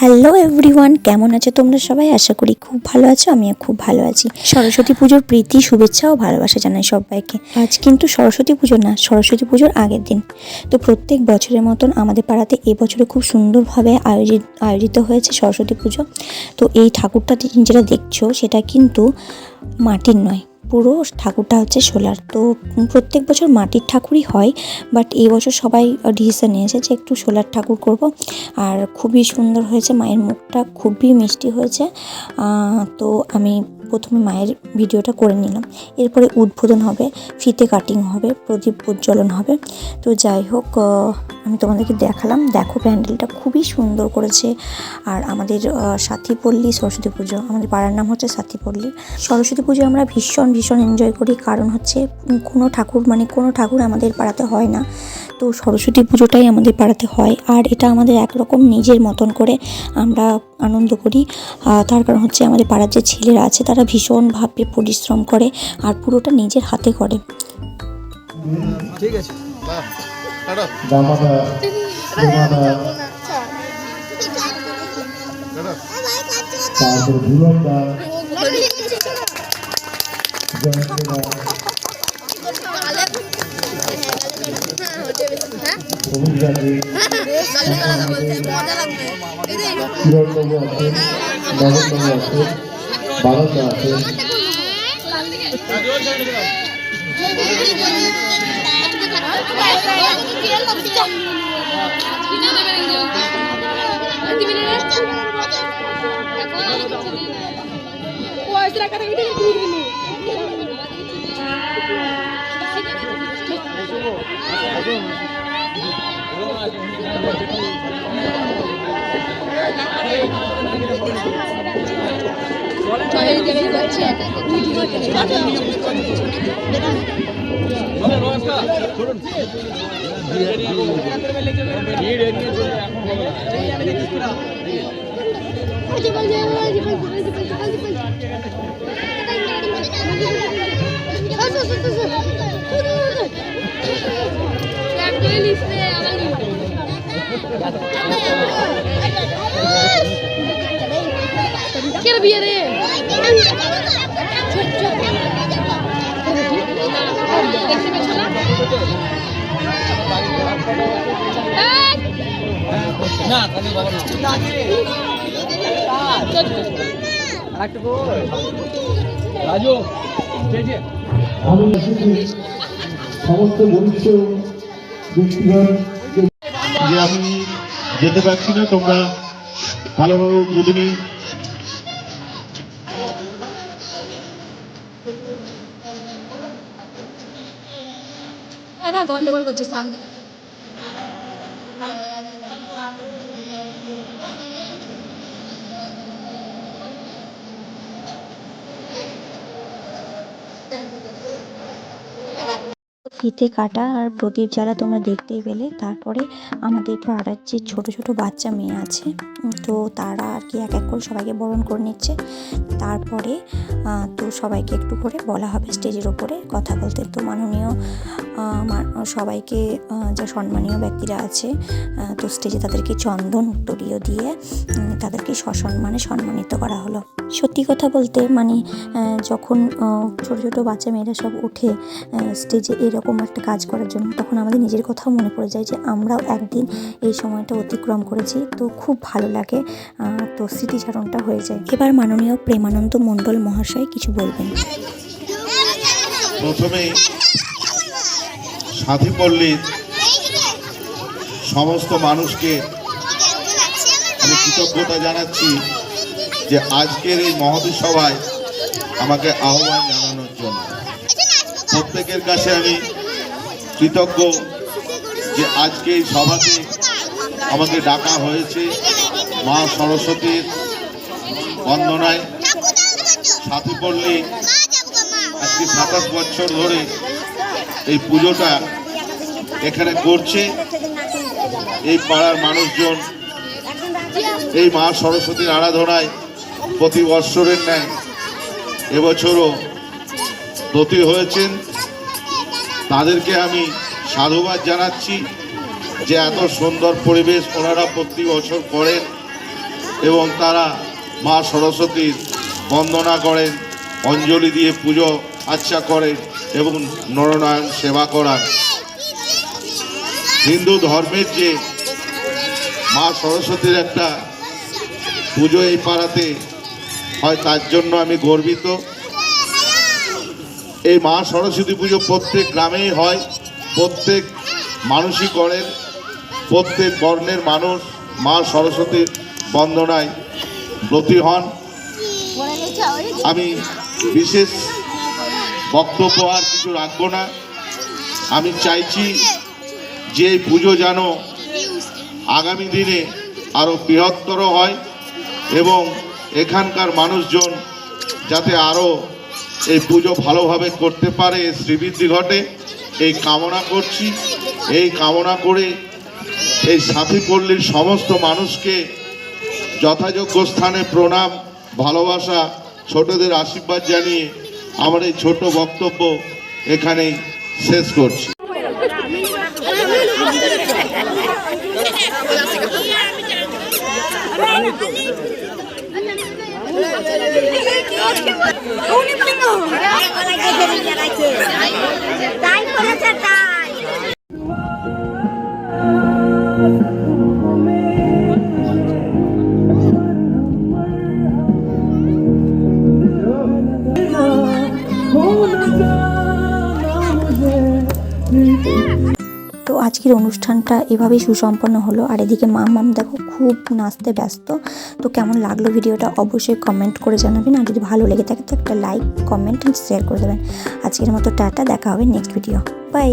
Hello everyone কেমন আছো তোমরা সবাই? আশা করি খুব ভালো আছো, আমিও খুব ভালো আছি। সরস্বতী পুজোর প্রীতি, শুভেচ্ছা ও ভালোবাসা জানাই সবাইকে। আজ কিন্তু সরস্বতী পুজো না, সরস্বতী পুজোর আগের দিন। তো প্রত্যেক বছরের মতন আমাদের পাড়াতে এবছরে খুব সুন্দরভাবে আয়োজিত আয়োজিত হয়েছে সরস্বতী পুজো। তো এই ঠাকুরটা যেটা দেখছ, সেটা কিন্তু মাটির নয়। পুরো ঠাকুরটা হচ্ছে সোলার। তো প্রত্যেক বছর মাটির ঠাকুরই হয় বাট এই বছর সবাই ডিসিশন নিয়েছে যে একটু সোলার ঠাকুর করব। আর খুবই সুন্দর হয়েছে মায়ের মুখটা, খুবই মিষ্টি হয়েছে। তো আমি প্রথমে মায়ের ভিডিওটা করে নিলাম। এরপরে উদ্বোধন হবে, ফিতে কাটিং হবে, প্রদীপ প্রজ্বলন হবে। তো যাই হোক আমি তোমাদেরকে দেখালাম। দেখো প্যান্ডেলটা খুবই সুন্দর করেছে। আর আমাদের সাথীপল্লী সরস্বতী পুজো, আমাদের পাড়ার নাম হচ্ছে সাথীপল্লী। সরস্বতী পুজো আমরা ভীষণ ভীষণ এনজয় করি। কারণ হচ্ছে কোনো ঠাকুর মানে কোনো ঠাকুর আমাদের পাড়াতে হয় না। তো সরস্বতী পুজোটাই আমাদের পাড়াতে হয়। আর এটা আমাদের একরকম নিজের মতন করে আমরা আনন্দ করি। তার কারণ হচ্ছে আমাদের পাড়ার যে ছেলেরা আছে তারা ভীষণভাবে পরিশ্রম করে আর পুরোটা নিজের হাতে করে। ঠিক আছে। বাহ কাটো দামাদা দামাদা কাটো তারপর ধুলন্দা জয়ন্তদা অভিযানী কিরণবাবু আছেন যে আমি সমস্ত যে আমি যেতে পারছি না তোমরা ভালোভাবে উদ্বোধনী না গন্ডগোল করছে সামনে ফিতে কাটা আর প্রদীপ জ্বালা তোমরা দেখতেই পেলে। তারপরে আমাদের পাড়ার যে ছোটো ছোটো বাচ্চা মেয়ে আছে, তো তারা আর কি এক এক করে সবাইকে বরণ করে নিচ্ছে। তারপরে তো সবাইকে একটু করে বলা হবে স্টেজের ওপরে কথা বলতে। তো মাননীয় সবাইকে যা সম্মানীয় ব্যক্তিরা আছে তো স্টেজে তাদেরকে চন্দন উত্তরীয় দিয়ে তাদেরকে সসম্মানে সম্মানিত করা হলো। সত্যি কথা বলতে মানে যখন ছোট ছোট বাচ্চা মেয়েরা সব উঠে স্টেজে এরকম একটা কাজ করার জন্য তখন আমাদের নিজের কথাও মনে পড়ে যায় যে আমরাও একদিন এই সময়টা অতিক্রম করেছি। তো খুব ভালো লাগে তো স্মৃতিচারণটা হয়ে যায়। এবার মাননীয় প্রেমানন্দ মণ্ডল মহাশয় কিছু বলবেন। প্রথমে সাথী পল্লীর সমস্ত মানুষকে আমি কৃতজ্ঞতা জানাচ্ছি যে আজকের এই মহতী সভায় আমাকে আহ্বান জানানোর জন্য। প্রত্যেকের কাছে আমি কৃতজ্ঞ যে আজকে এই সভাতে আমাকে ডাকা হয়েছে মা সরস্বতীর বন্দনায়। সাথী পল্লী আজকে সাতাশ বছর ধরে এই পুজোটা এখানে করছে। এই পাড়ার মানুষজন এই মা সরস্বতীর আরাধনায় প্রতি বৎসরের ন্যায় এবছরও ব্রতী হয়েছেন। তাদেরকে আমি সাধুবাদ জানাচ্ছি যে এত সুন্দর পরিবেশ ওনারা প্রতি বছর করেন এবং তারা মা সরস্বতীর বন্দনা করেন, অঞ্জলি দিয়ে পুজো আচ্ছা করেন এবং নরনারায়ণ সেবা করান। হিন্দু ধর্মের যে মা সরস্বতীর একটা পুজো এই পাড়াতে হয়, তার জন্য আমি গর্বিত। এই মা সরস্বতী পুজো প্রত্যেক গ্রামেই হয়, প্রত্যেক মানুষই করেন প্রত্যেক বর্ণের মানুষ মা সরস্বতীর বন্দনায় ব্রতী হন। আমি বিশেষ বক্তব্য আর কিছু রাখব না। আমি চাইছি যে পুজো যেন আগামী দিনে আরও বৃহত্তর হয় এবং এখানকার মানুষজন যাতে আরও এই পুজো ভালোভাবে করতে পারে শ্রীবৃদ্ধি ঘটে, এই কামনা করছি। এই কামনা করে এই সাথী পল্লীর সমস্ত মানুষকে যথাযোগ্য স্থানে প্রণাম, ভালোবাসা, ছোটদের আশীর্বাদ জানিয়ে আমার এই ছোট বক্তব্য এখানেই শেষ করছি। তাই করেছে তাই আজকের অনুষ্ঠানটা এভাবেই সুসম্পন্ন হলো। আর এদিকে মাম মাম দেখো খুব নাচতে ব্যস্ত। তো কেমন লাগল ভিডিওটা অবশ্যই কমেন্ট করে জানাবেন। আর যদি ভালো লেগে থাকে তো একটা লাইক কমেন্ট অ্যান্ড শেয়ার করে দেবেন। আজকের মতো টাটা, দেখা হবে নেক্সট ভিডিও বাই